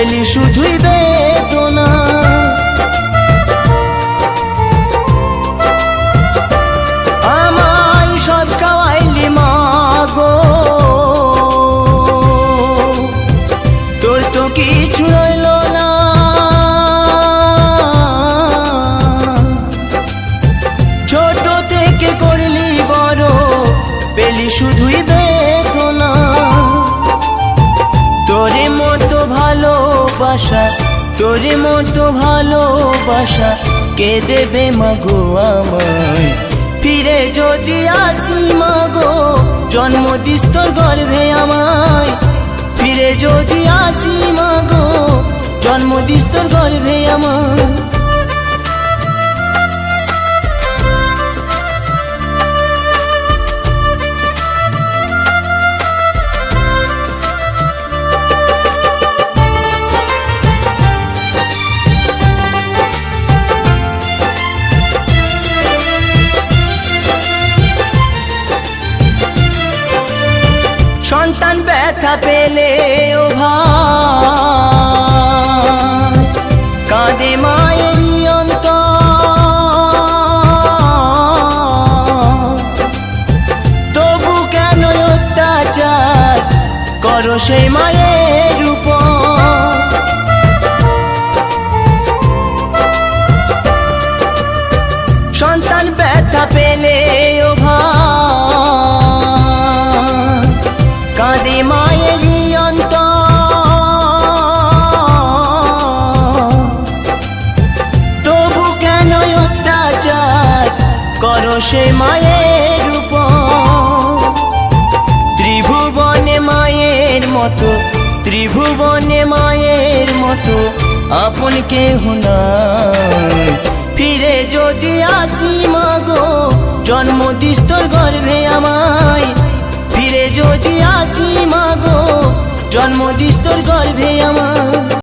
পেলি শুধুই বেদনা। আমায় সব খাওয়াইলি মাগো। তোর তো কিছু না। ছোট থেকে করলি বড়, পেলি শুধুই বেদনা। ভালোবাসা, তোর মতো ভালোবাসা কে দেবে মাগো আমায়? ফিরে যদি আসি মাগো, জন্ম দিস তোর গর্ভে আমায়। ফিরে যদি আসি মাগো, জন্ম দিস তোর গর্ভে আমায়। সন্তান ব্যথা পেলে ও ভাই। কাঁদে মায়েরই অন্ত তবু কেন অত্যাচার করো সেই মায়ের তবু কেন অত্যাচার করো সে মায়ের উপর? ত্রিভুবনে মায়ের মতো, ত্রিভুবনে মায়ের মতো আপন কেহ নাই। ফিরে যদি আসি মাগো জন্ম দিস তোর গর্ভে আমায়। যদি আসি মাগো জন্ম দিস তোর গর্ভে আমায়